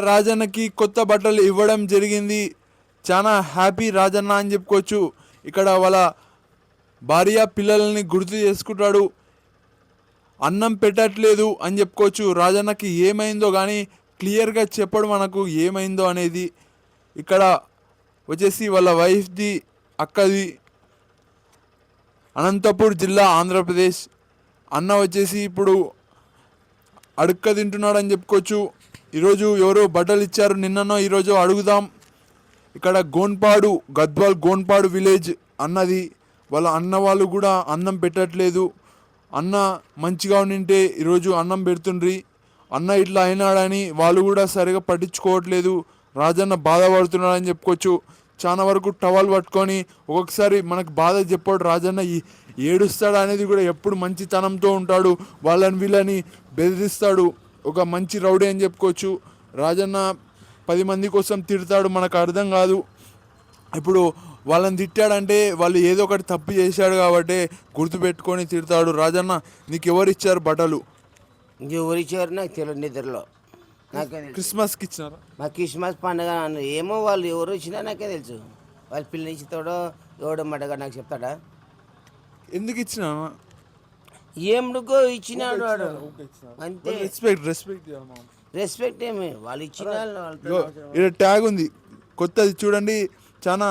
రాజన్నకి కొత్త బట్టలు ఇవ్వడం జరిగింది. చాలా హ్యాపీ రాజన్న అని చెప్పుకోవచ్చు. ఇక్కడ వాళ్ళ భార్య పిల్లల్ని గుర్తు చేసుకుంటాడు. అన్నం పెట్టట్లేదు అని చెప్పుకోవచ్చు. రాజన్నకి ఏమైందో కానీ క్లియర్గా చెప్పడు మనకు ఏమైందో అనేది ఇక్కడ వచ్చేసి వాళ్ళ వైఫ్ది అక్కది అనంతపూర్ జిల్లా ఆంధ్రప్రదేశ్. అన్న వచ్చేసి ఇప్పుడు అడుక్క తింటున్నాడు అని చెప్పుకోవచ్చు. ఈరోజు ఎవరో బట్టలు ఇచ్చారు నిన్ననో ఈరోజు అడుగుదాం. ఇక్కడ గోన్పాడు గద్వాల్ గోన్పాడు విలేజ్ అన్నది. వాళ్ళ అన్న వాళ్ళు కూడా అన్నం పెట్టట్లేదు. అన్న మంచిగా ఉండింటే ఈరోజు అన్నం పెడుతుండ్రి. అన్న ఇట్లా అయినాడని వాళ్ళు కూడా సరిగా పట్టించుకోవట్లేదు. రాజన్న బాధపడుతున్నాడని చెప్పుకోవచ్చు. చాలా వరకు టవల్ పట్టుకొని ఒక్కొక్కసారి మనకు బాధ చెప్పాడు రాజన్న. ఏడుస్తాడు అనేది కూడా ఎప్పుడు మంచితనంతో ఉంటాడు. వాళ్ళని వీళ్ళని బెదిరిస్తాడు. ఒక మంచి రౌడీ అని చెప్పుకోవచ్చు. రాజన్న పది మంది కోసం తిడతాడు మనకు అర్థం కాదు. ఇప్పుడు వాళ్ళని తిట్టాడంటే వాళ్ళు ఏదో ఒకటి తప్పు చేశాడు కాబట్టి గుర్తుపెట్టుకొని తిడతాడు. రాజన్న నీకు ఎవరు ఇచ్చారు బట్టలు? ఇంకెవరు ఇచ్చారు? నాకు తెలియదు నిద్రలో. నాకే క్రిస్మస్కి ఇచ్చినారా? మా క్రిస్మస్ పండుగ ఏమో వాళ్ళు ఎవరు ఇచ్చినా నాకే తెలుసు. వాళ్ళ పిల్లని ఇస్తాడో ఎవడో మడగా నాకు చెప్తాడా? ఎందుకు ఇచ్చినా ఏమిడుకో ఇచ్చినాడు వాడు. అంతే. రెస్పెక్ట్ రెస్పెక్ట్ రెస్పెక్ట్ ఏమి? వాళ్ళు ఇచ్చిన. ఇక్కడ ట్యాగ్ ఉంది. కొత్తది చూడండి చాలా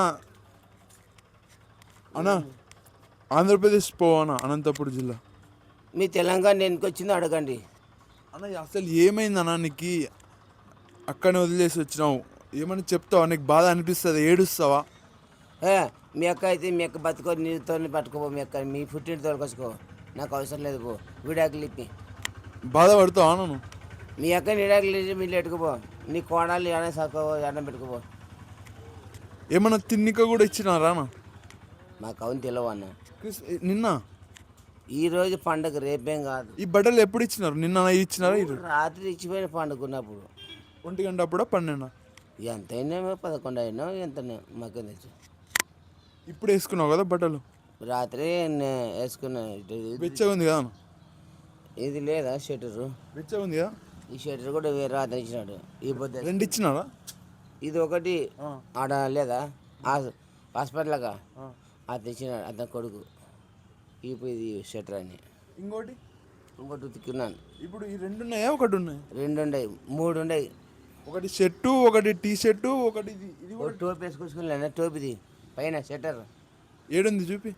అన్నా ఆంధ్రప్రదేశ్ పోవనా అనంతపురం జిల్లా? మీ తెలంగాణ ఎందుకు వచ్చిందో అడగండి. అన్న అసలు ఏమైందన్నా నీకు? అక్కడనే వదిలేసి వచ్చినావు. ఏమని చెప్తావా? నీకు బాధ అనిపిస్తుంది? ఏడుస్తావా? ఏ మీ అక్క అయితే మీ అక్క బతుకో నీతో పట్టుకోపో మీ అక్క. మీ పుట్టింటి తోలుకొచ్చుకో. నాకు అవసరం లేదు పో. విడాకులు ఇప్పి బాధపడతావా నన్ను? మీ అక్క విడాకులు ఇచ్చి మీరు ఎట్టుకుపో నీ కోణాలు ఏమైనా సక్కో ఎండ పెట్టుకుపో. ఏమన్నా తిన్నిక కూడా ఇచ్చినారా అన్న. మాకు అవును తెలియవు అన్న. క్రిస్- నిన్న? ఈ రోజు పండగ రేపేం కాదు. ఈ బట్టలు ఎప్పుడు ఇచ్చినారు? నిన్న ఇచ్చినారా ఈరోజు? రాత్రి ఇచ్చిపోయిన పండుగ ఉన్నప్పుడు ఒంటి గంట అప్పుడా పన్నెండు? ఎంతైనా పదకొండు అయినా ఎంతనే మాకేం తెలుసు. ఇప్పుడు వేసుకున్నావు కదా బట్టలు? రాత్రి వేసుకున్న ఉంది కదా ఇది లేదా షెటరు? ఉంది కదా? ఈ షెటర్ కూడా వేరే రాత్రి ఇచ్చినాడు. ఈ పొద్దు రెండు ఇచ్చినారా ఇది ఒకటి. ఆడ లేదా? హాస్- హాస్పిటల్గా ఆ. అది తెచ్చినాడు అతని కొడుకు. ఇప్పుడు ఇది షెటర్ అని. ఇంకోటి? ఇంకోటి ఉతికినాను ఇప్పుడు ఈ రెండు ఉన్నాయా? ఒకటి ఉన్నాయి. రెండు ఉండయి మూడు ఉండయి. ఒకటి షర్టు ఒకటి టీ షర్టు ఒకటి ఇది ఇది ఒక టోపీ వేసుకొచ్చుకున్నా టోపీది. పైన షెటర్. ఏడుంది చూపి.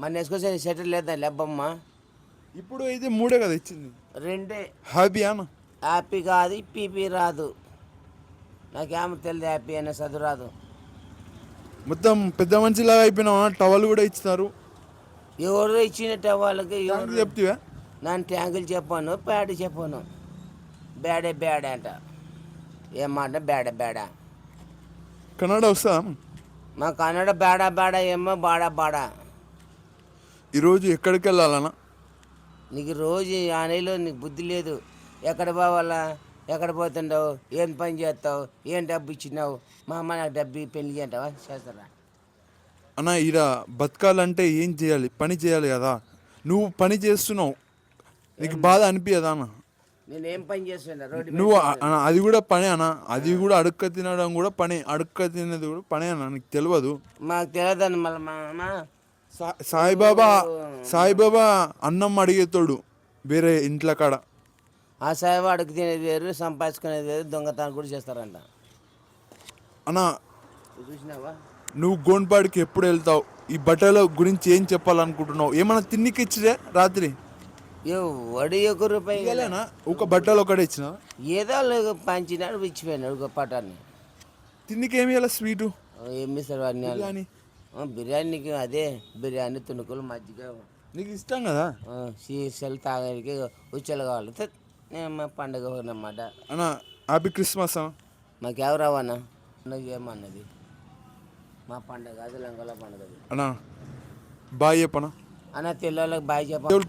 మన వేసుకొచ్చే షెటర్ లేదా లెబ్బమ్మ? ఇప్పుడు అయితే మూడే కదా ఇచ్చింది. రెండే. హ్యాపీ అన్న? హ్యాపీ కాదు పీపీ రాదు. నాకేమో తెలియదు హ్యాపీ అనే చదువు రాదు. మొత్తం పెద్ద మనిషిలాగా అయిపోయినావా? టవల్ కూడా ఇచ్చినారు. ఎవరు ఇచ్చినట్టు వాళ్ళకి థాంక్స్ ఎవరు చెప్తివా? నన్ను ట్యాంకులు చెప్పాను ప్యాడ్ చెప్పాను. బ్యాడే బ్యాడ్ అంట. ఏమాట బేడ బేడ కన్నడ వస్తా మా కన్నడ బేడ బేడ ఏమో బాడా బాడా ఈరోజు ఎక్కడికి వెళ్ళాలన్నా నీకు రోజు ఆనేలో నీకు బుద్ధి లేదు. ఎక్కడ పోవాలా? ఎక్కడ పోతుండవు? ఏం పని చేస్తావు? ఏం డబ్బు ఇచ్చినావు? మా అమ్మ నాకు డబ్బు పెళ్ళి చేయంటావా? చేస్తారా? అన్న ఈడ బతకాలంటే ఏం చేయాలి? పని చేయాలి కదా. నువ్వు పని చేస్తున్నావు. నీకు బాధ అనిపించదా అన్న? నేను ఏం పని చేస్తున్నా? రోడ్డు మీద నువ్వు అన్న, అది కూడా పనే అన్న. అది కూడా అడుక్క తినడం కూడా పనే. అడుక్క తినేది కూడా పనే అన్న. నీకు తెలియదు మాకు తెలియదని మళ్ళీ మా అమ్మ. సాయిబాబా సాయిబాబా అన్నం అడిగేతోడు వేరే ఇంట్లో కాడ. ఆ సాయి అడుగు తినేది వేరు సంపాదించుకునేది వేరు దొంగతనం కూడా చేస్తారంట. అన్న నువ్వు చూసినావా? నువ్వు గోన్పాడికి ఎప్పుడు వెళ్తావు? ఈ బట్టల గురించి ఏం చెప్పాలనుకుంటున్నావు? ఏమన్నా తిన్నికి ఇచ్చిరే రాత్రి? ఏ వడి ఒక రూపాయి ఒక బట్టలు ఒకటే ఇచ్చిన ఏదో లేదు పంచినాడు ఇచ్చిపోయినాడు ఒక పటాన్ని తిన్నికి ఏమి ఇవ్వాలి స్వీటు? ఏం ఇస్తారు అన్ని బిర్యానీకి అదే బిర్యానీ తుణుకులు మజ్జిగ. నీకు ఇష్టం కదా? సీసాలు తాగడానికి ఉచ్చలు కావాలి. నేను మా పండుగ అన్నమాట అన్న హ్యాపీ క్రిస్మస్ మాకెవరు రావన్నా పండుగ ఏమన్నది? మా పండుగ అది లంగల పండుగ. అన్న బాయ్ చెప్పనా? అన్న తెల్లవాళ్ళకి బాయ్ చెప్ప దేవుడు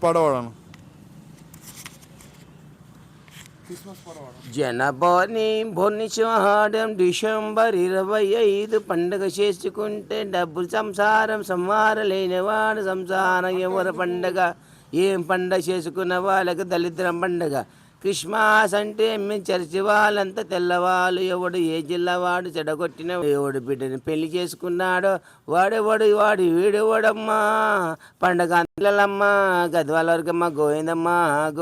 జనబోని భువనేశ్వరం డిసెంబర్ ఇరవై ఐదు పండుగ చేసుకుంటే డబ్బులు సంసారం సంహారం లేనివాడు సంసారం ఎవరి పండగ? ఏం పండగ చేసుకున్న వాళ్ళకి దళిద్రం పండగ? క్రిస్మస్ అంటే మీ చర్చి వాళ్ళంతా తెల్లవాళ్ళు ఎవడు ఏ జిల్లా వాడు చెడగొట్టిన ఎవడు బిడ్డని పెళ్ళి చేసుకున్నాడో వాడెవడు? వాడు వీడెవడమ్మా? పండగ పిల్లలమ్మ గద్వాల వరకమ్మ గోవిందమ్మ గో